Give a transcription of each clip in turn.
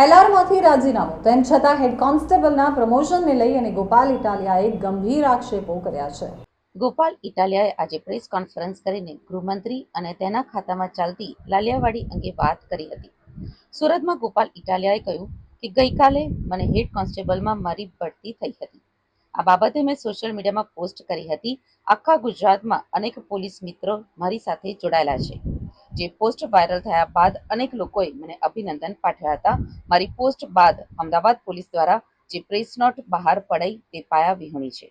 એલઆરમાંથી રાજીનામું. તેમ છતાં હેડ કોન્સ્ટેબલના પ્રમોશનને લઈ અને ગોપાલ ઇટાલિયાએ ગંભીર આક્ષેપો કર્યા છે. ગોપાલ ઇટાલિયાએ આજે પ્રેસ કોન્ફરન્સ કરીને ગૃહમંત્રી અને તેના ખાતામાં ચાલતી લાલિયાવાડી અંગે વાત કરી હતી. સુરતમાં ગોપાલ ઇટાલિયાએ કહ્યું કે ગઈકાલે મને હેડ કોન્સ્ટેબલમાં મારી બઢતી થઈ હતી. આ બાબતે મેં સોશિયલ મીડિયામાં પોસ્ટ કરી હતી. આખા ગુજરાતમાં અનેક પોલીસ મિત્રો મારી સાથે જોડાયેલા છે. જે પોસ્ટ વાયરલ થયા બાદ અનેક લોકોએ મને અભિનંદન પાઠવ્યા હતા. મારી પોસ્ટ બાદ અમદાવાદ પોલીસ દ્વારા જે પ્રેસ નોટ બહાર પડાઈ તે પાયા વિહોણી છે.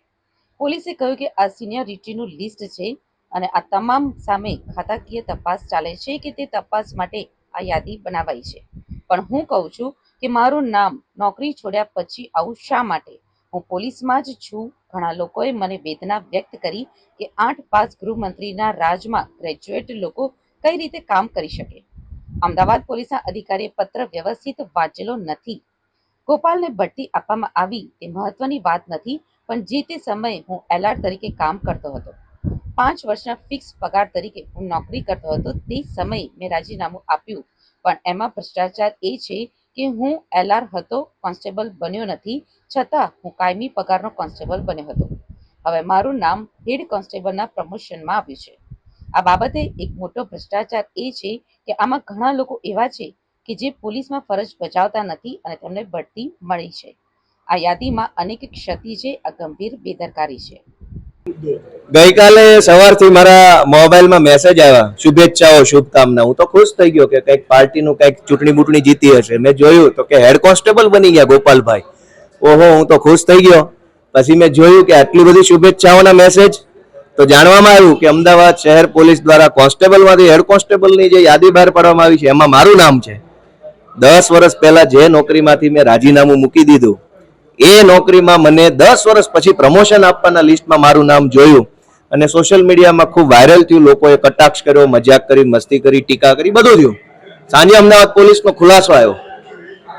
પોલીસે કહ્યું કે આ સિનિયરિટીનું લિસ્ટ છે અને આ તમામ સામે ખાતાકીય તપાસ ચાલે છે કે તે તપાસ માટે આ યાદી બનાવાઈ છે. પણ હું કહું છું કે મારું નામ નોકરી છોડ્યા પછી આવું શા માટે? હું પોલીસમાં જ છું. ઘણા લોકોએ મને વેદના વ્યક્ત કરી કે આઠ પાસ ગૃહમંત્રીના રાજમાં ગ્રેજ્યુએટ લોકો કઈ રીતે કામ કરી શકે? અમદાવાદ પોલીસના અધિકારીએ પત્ર વ્યવસ્થિત વાંચેલો નથી. ગોપાલને બઢતી આપવામાં આવી તે મહત્વની વાત નથી, પણ જે તે સમયે હું એલઆર તરીકે કામ કરતો હતો. પાંચ વર્ષના ફિક્સ પગાર તરીકે હું નોકરી કરતો હતો તે સમયે મેં રાજીનામું આપ્યું, પણ એમાં ભ્રષ્ટાચાર એ છે કે હું એલઆર હતો, કોન્સ્ટેબલ બન્યો નથી, છતાં હું કાયમી પગારનો કોન્સ્ટેબલ બન્યો હતો. હવે મારું નામ હેડ કોન્સ્ટેબલના પ્રમોશનમાં આવ્યું છે. આ બાબતે એક મોટો ભ્રષ્ટાચાર એ છે કે આમાં ઘણા લોકો એવા છે કે જે પોલીસમાં ફરજ બજાવતા નથી અને તેમને બઢતી મળી છે. આ યાદીમાં અનેક ક્ષતિ છે, આ ગંભીર બેદરકારી છે. ગઈકાલે સવારથી મારા મોબાઈલમાં મેસેજ આવ્યા, શુભેચ્છાઓ, શુભકામના. હું તો ખુશ થઈ ગયો કે કંઈક પાર્ટીનું કંઈક ચૂંટણી બૂટણી જીતી હશે. મેં જોયું તો કે હેડ કોન્સ્ટેબલ બની ગયા ગોપાલભાઈ. ઓહો, હું તો ખુશ થઈ ગયો. પછી મેં જોયું કે આટલી બધી શુભેચ્છાઓના મેસેજ તો જાણવામાં આવ્યું કે અમદાવાદ શહેર પોલીસ દ્વારા કોન્સ્ટેબલમાંથી હેડ કોન્સ્ટેબલની જે યાદી બહાર પાડવામાં આવી છે, એમાં મારું નામ છે. દસ વર્ષ પહેલા જે નોકરીમાંથી મેં રાજીનામું મૂકી દીધું, એ નોકરીમાં મને દસ વર્ષ પછી પ્રમોશન આપવાના લિસ્ટમાં મારું નામ જોયું અને સોશિયલ મીડિયામાં ખૂબ વાયરલ થયું, લોકોએ કટાક્ષ કર્યો, મજાક કરી, મસ્તી કરી, ટીકા કરી, બધું થયું. સાંજે અમદાવાદ પોલીસનો ખુલાસો આવ્યો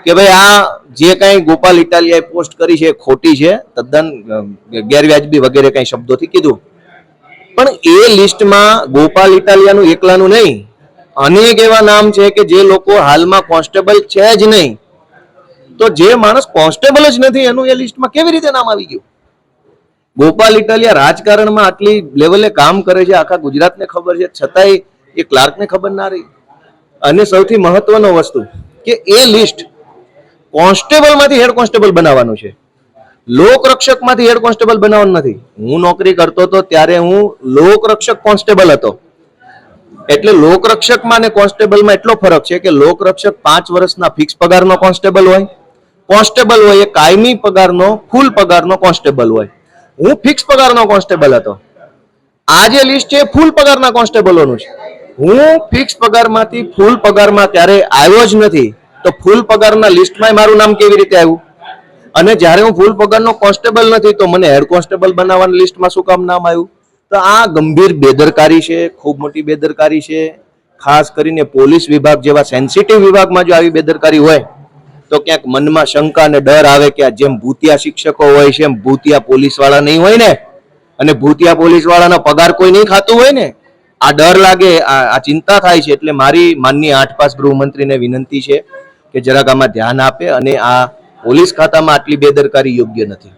કે ભાઈ આ જે કાંઈ ગોપાલ ઇટાલિયાએ પોસ્ટ કરી છે ખોટી છે, તદ્દન ગેરવ્યાજબી વગેરે કાંઈ શબ્દોથી કીધું. પણ એ લિસ્ટમાં ગોપાલ ઇટાલિયાનું એકલાનું નહીં. અનેક એવા નામ છે કે જે લોકો હાલમાં કોન્સ્ટેબલ છે જ નહીં. તો જે માણસ કોન્સ્ટેબલ જ નથી, એનું એ લિસ્ટમાં કેવી રીતે નામ આવી ગયું? ગોપાલ ઇટાલિયા રાજકારણમાં આટલી લેવલે કામ કરે છે, આખા ગુજરાતને ખબર છે, છતાંય એ ક્લાર્કને ખબર ના રહી. અને સૌથી મહત્વનો વસ્તુ કે એ લિસ્ટ કોન્સ્ટેબલમાંથી હેડ કોન્સ્ટેબલ બનાવવાનું છે. લોકરક્ષકમાંથી હેડ કોન્સ્ટેબલ બનાવવાનું નથી. હું નોકરી કરતો હતો ત્યારે હું લોકરક્ષક કોન્સ્ટેબલ હતો. એટલે લોકરક્ષકમાં અને કોન્સ્ટેબલમાં એટલો ફરક છે કે લોકરક્ષક પાંચ વર્ષના ફિક્સ પગારનો કોન્સ્ટેબલ હોય કોન્સ્ટેબલ હોય એ કાયમી પગારનો ફૂલ પગારનો કોન્સ્ટેબલ હોય. હું ફિક્સ પગારનો કોન્સ્ટેબલ હતો. આ જે લિસ્ટ છે ફૂલ પગારના કોન્સ્ટેબલોનું છે. હું ફિક્સ પગારમાંથી ફૂલ પગારમાં ત્યારે આવ્યો જ નથી, તો ફૂલ પગારના લિસ્ટમાં મારું નામ કેવી રીતે આવ્યું? અને જ્યારે હું ફૂલ પગારનો કોન્સ્ટેબલ નથી, તો મને હેડ કોન્સ્ટેબલ બનાવવાની લિસ્ટમાં શું કામ નામ આવ્યું? તો આ ગંભીર બેદરકારી છે, ખૂબ મોટી બેદરકારી છે. ખાસ કરીને પોલીસ વિભાગ જેવા સેન્સિટિવ વિભાગમાં જો આવી બેદરકારી હોય, તો ક્યાંક મનમાં શંકા અને ડર આવે કે આ જેમ ભૂતિયા શિક્ષકો હોય છે, એમ ભૂતિયા પોલીસવાળા નહીં હોય ને? અને ભૂતિયા પોલીસવાળાનો પગાર કોઈ નહીં ખાતું હોય ને? આ ડર લાગે, આ ચિંતા થાય છે. એટલે મારી માનની આઠ પાસ ગૃહમંત્રીને વિનંતી છે કે જરાક આમાં ધ્યાન આપે અને આ પોલીસ ખાતામાં આટલી બેદરકારી યોગ્ય નથી.